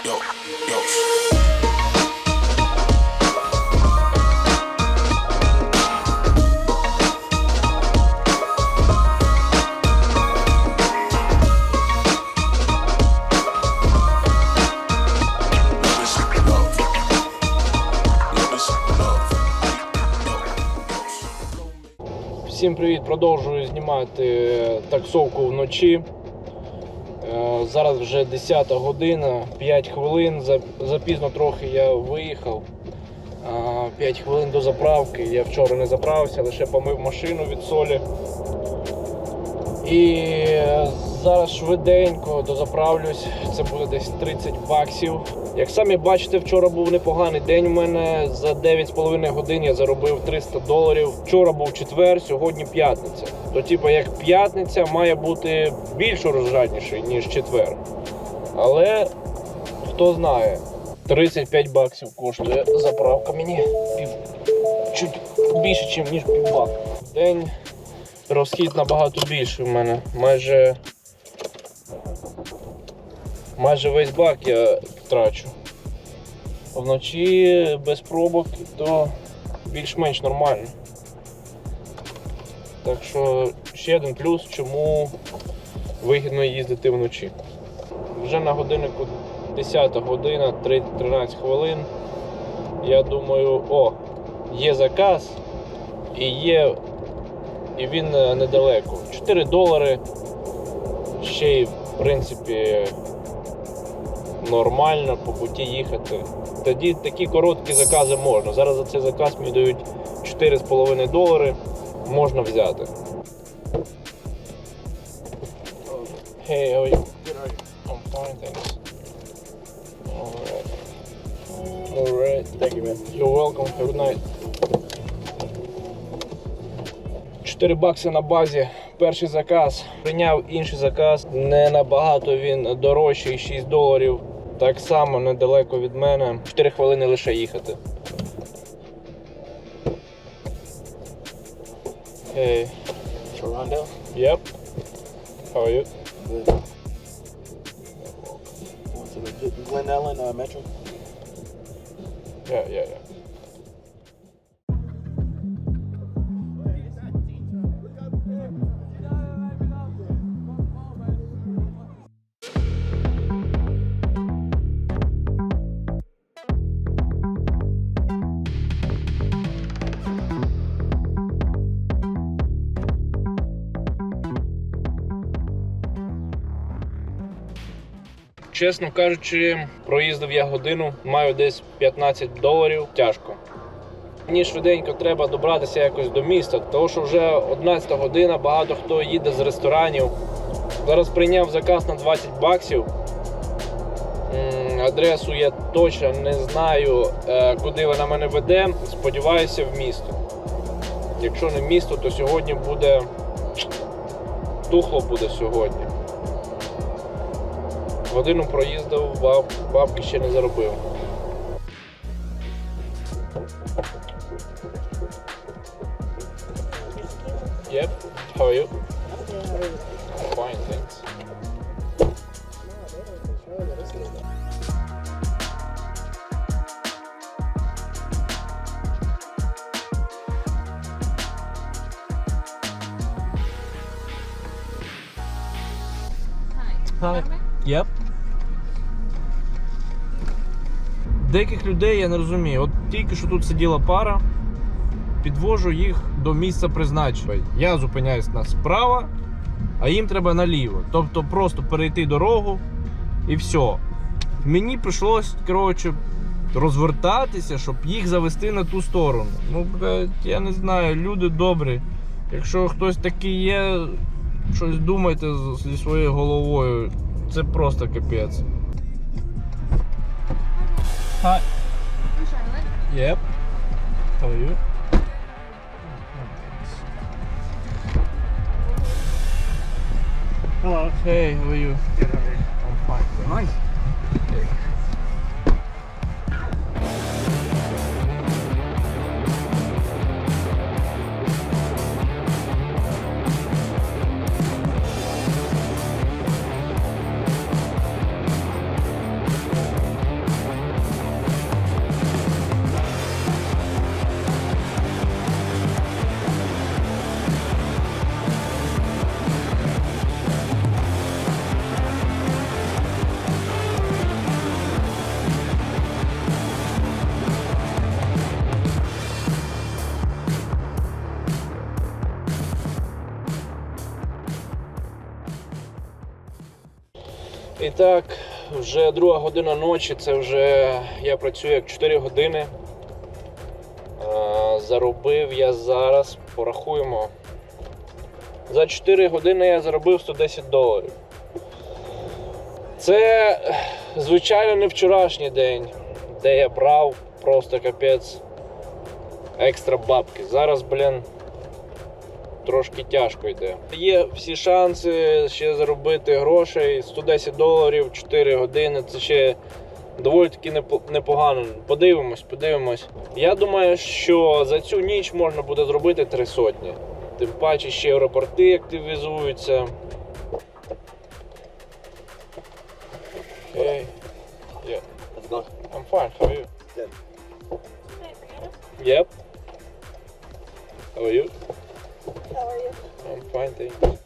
Yo, yo. Love is love. Love is love. Yo, yo. Всім привіт! Продовжую знімати таксовку вночі. Е, Зараз вже 10 година, 5 хвилин. Запізно трохи я виїхав. 5 хвилин до заправки. Я вчора не заправився, лише помив машину від солі. І е, зараз швиденько дозаправлюсь. Це буде десь 30 баксів. Як самі бачите, вчора був непоганий день у мене. За 9,5 годин я заробив 300 доларів. Вчора був четвер, сьогодні п'ятниця. То, типу, як п'ятниця має бути більш урожайніший, ніж четвер. Але хто знає, 35 баксів коштує заправка мені. Пів... Чуть більше, ніж півбак. День розхід набагато більший в мене. Майже. Майже весь бак я трачу. Вночі без пробок то більш-менш нормально. Так що ще один плюс, чому вигідно їздити вночі. Вже на годиннику 10 година, 3 13 хвилин. Я думаю, о, є заказ і є і він е, недалеко. 4 долари. Ще й, в принципі, нормально по путі їхати. Тоді такі короткі закази можна. Зараз за цей заказ мені дають 4,5 долари. Можна взяти. Hey, how are you? Good, how are you? I'm fine, thanks. Alright. Alright. Thank you, man. You're welcome. Have a good night. 4 бакси на базі. Перший заказ. Прийняв інший заказ. Не набагато він дорожчий, 6 доларів. Так само недалеко від мене. 4 хвилини лише їхати. Hey. Toronto? Yep. How are you? Good. Going to the Glen Ellen uh, Metro? Yeah, yeah, yeah. Чесно кажучи, проїздив я годину, маю десь 15 доларів. Тяжко. Мені швиденько треба добратися якось до міста, тому що вже 11 година, багато хто їде з ресторанів. Зараз прийняв заказ на 20 баксів. Адресу я точно не знаю, е, куди вона мене веде. Сподіваюся, в місто. Якщо не місто, то сьогодні буде тухло буде сьогодні. Годину проїздив, баб, бабки ще не заробив. Yep. How are you? Fine, thanks. Hi. Yep. Деяких людей я не розумію. От тільки що тут сиділа пара, підвожу їх до місця призначення. Я зупиняюсь на справа, а їм треба наліво. Тобто просто перейти дорогу і все. Мені прийшлось, коротше, розвертатися, щоб їх завести на ту сторону. Ну, я не знаю, люди добрі. Якщо хтось такий є, щось думайте зі своєю головою. Це просто капець. Hi. I'm Charlotte. Yep. How are you? Hello. Hey, how are you? Good, how are you? I'm fine. Nice. Так, вже друга година ночі, це вже я працюю як 4 години. Е, Заробив я зараз, порахуємо. За 4 години я заробив 110 доларів. Це, звичайно, не вчорашній день, де я брав просто капець екстра бабки. Зараз, блін, трошки тяжко йде. Є всі шанси ще заробити грошей. 110 доларів, 4 години. Це ще доволі таки непогано. Подивимось, подивимось. Я думаю, що за цю ніч можна буде зробити три сотні. Тим паче ще аеропорти активізуються. Окей. Yeah. Let's go. I'm fine. How are you? Good. Yep. How are you? How are you? I'm fine, thank you.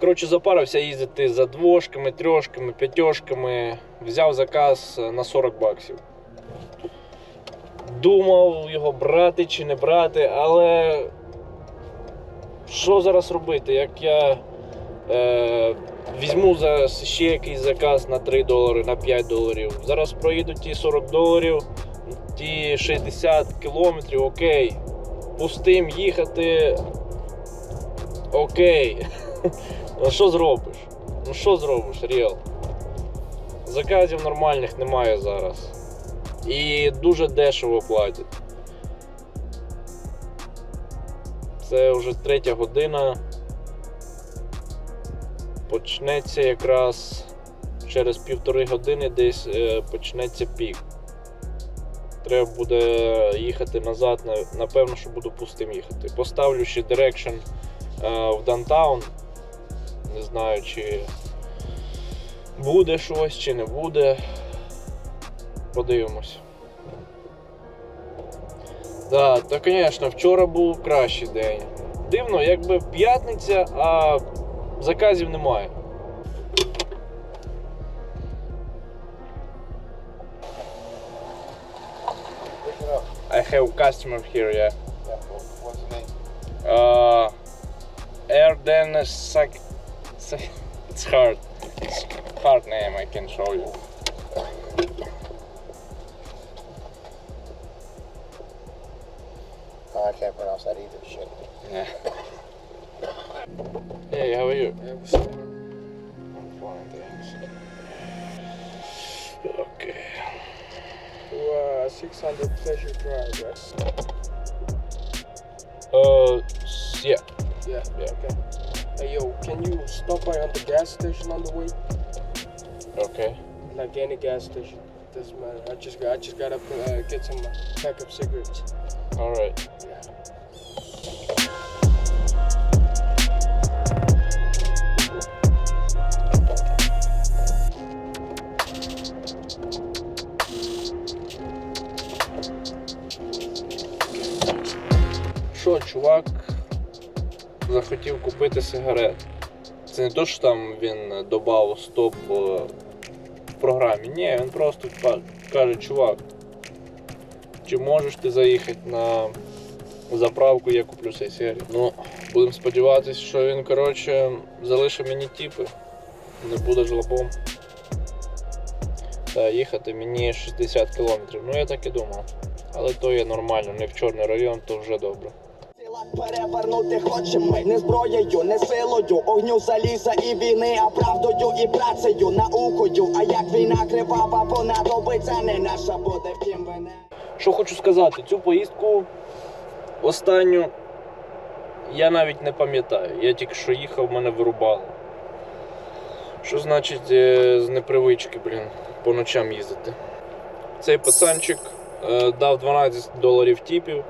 Коротше, запарився їздити за двошками, трьошками, п'ятьошками. Взяв заказ на 40 баксів. Думав його брати чи не брати, але що зараз робити? Як я е, візьму за ще якийсь заказ на 3 долари, на 5 доларів. Зараз проїду ті 40 доларів, ті 60 кілометрів, окей. Пустим їхати. Окей. Ну що зробиш? Ну що зробиш, Ріал? Заказів нормальних немає зараз. І дуже дешево платять. Це вже третя година. Почнеться якраз через півтори години десь е, почнеться пік. Треба буде їхати назад, напевно, що буду пустим їхати. Поставлю ще Direction е, в Даунтаун. Не знаю, чи буде щось, чи не буде. Подивимось. Так, та, звісно, вчора був кращий день. Дивно, якби п'ятниця, а заказів немає. I have customer here, yeah. Yeah. What, what's the name? Uh, Erden Sak. Sak- It's hard. It's hard name. I can show you. Oh, I can't pronounce that either. Shit. Yeah. Hey, how are you? 600 Pleasure Drive, right? Uh, yeah. Yeah. Yeah. Okay. Hey, yo, can you stop by on the gas station on the way? Okay. Like any gas station. Doesn't matter. I just got, I just gotta uh, get some backup cigarettes. All right. Захотів купити сигарет. Це не то, що там він додав стоп е, в програмі. Ні, він просто каже, чувак, чи можеш ти заїхати на заправку, я куплю цей сигарет. Ну, будемо сподіватися, що він, коротше, залишить мені тіпи. Не буде жлобом. Та їхати мені 60 кілометрів. Ну я так і думав. Але то є нормально, не в чорний район, то вже добре. Перевернути хочемо ми не зброєю, не силою, огню заліза і війни, а правдою і працею, наукою. А як війна кривава, понадобиться не наша буде, втім вине. Що хочу сказати, цю поїздку останню я навіть не пам'ятаю. Я тільки що їхав, мене вирубало. Що значить е, з непривички, блін, по ночам їздити. Цей пацанчик е, дав 12 доларів тіпів.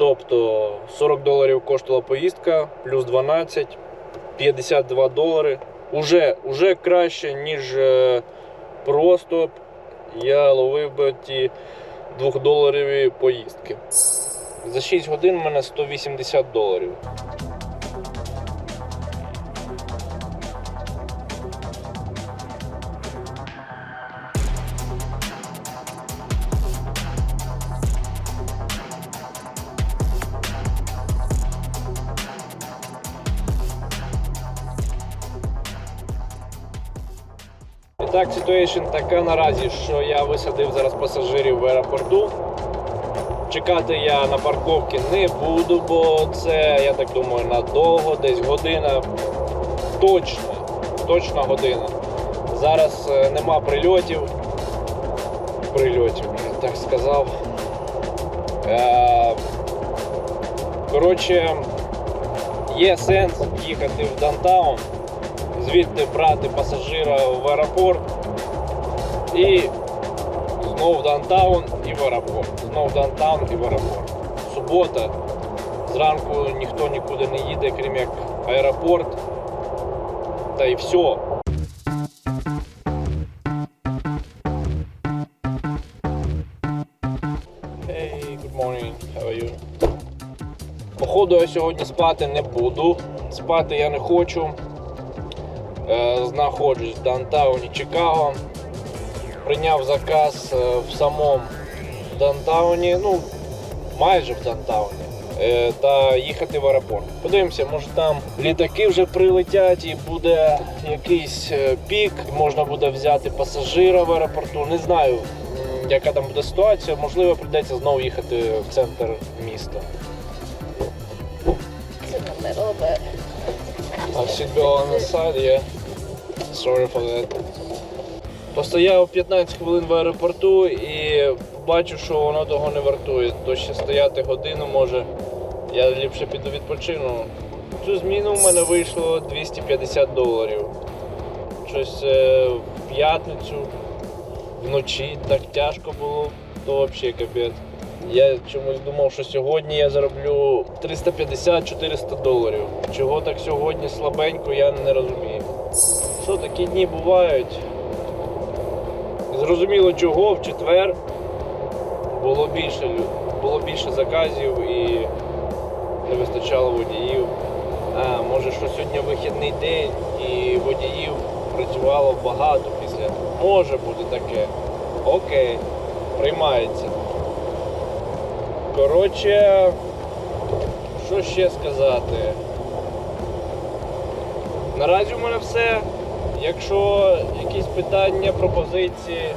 Тобто 40 доларів коштувала поїздка, плюс 12, 52 долари. Уже, уже краще, ніж е, просто я ловив би ті 2-доларові поїздки. За 6 годин в мене 180 доларів. Так, ситуація така наразі, що я висадив зараз пасажирів в аеропорту. Чекати я на парковці не буду, бо це, я так думаю, надовго, десь година. Точно, точно година. Зараз е, нема прильотів. Прильотів, я так сказав. Е, Коротше, є сенс їхати в Дантаун, звідти брати пасажира в аеропорт і знову в Дантаун і в аеропорт. Знову в Дантаун і в аеропорт. Субота. Зранку ніхто нікуди не їде, крім як аеропорт. Та й все. Походу я сьогодні спати не буду. Спати я не хочу. Е, знаходжусь в Дантауні Чикаго. Прийняв заказ е, в самому Дантауні, ну майже в Дантауні. е, Та їхати в аеропорт. Подивимося, може там літаки вже прилетять і буде якийсь пік, можна буде взяти пасажира в аеропорту. Не знаю, яка там буде ситуація. Можливо, прийдеться знову їхати в центр міста. In the middle, but I should go on the side, yeah. Sorry for that. Постояв 15 хвилин в аеропорту і бачу, що воно того не вартує. То ще стояти годину може. Я ліпше піду відпочину. Цю зміну в мене вийшло 250 доларів. Щось е, в п'ятницю, вночі так тяжко було, то взагалі капець. Я чомусь думав, що сьогодні я зароблю 350-400 доларів. Чого так сьогодні слабенько, я не розумію. Що такі дні бувають? Зрозуміло чого, в четвер було більше, було більше заказів і не вистачало водіїв. А, може, що сьогодні вихідний день і водіїв працювало багато після. Може бути таке. Окей, приймається. Коротше, що ще сказати? Наразі у мене все. Якщо якісь питання, пропозиції,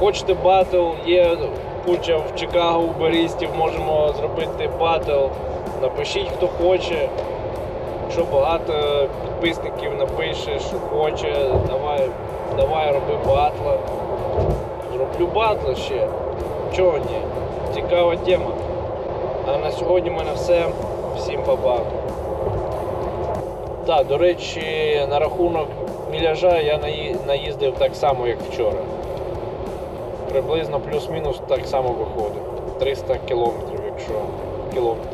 хочете батл, є куча в Чикаго уберістів, можемо зробити батл. Напишіть, хто хоче. Якщо багато підписників напише, що хоче, давай, давай роби батла. Зроблю батл ще. Чого ні? Цікава тема. А на сьогодні в мене все. Всім па-па. Так, до речі, на рахунок міляжа я наїздив так само, як вчора. Приблизно плюс-мінус так само виходить. 300 кілометрів, якщо кілометр.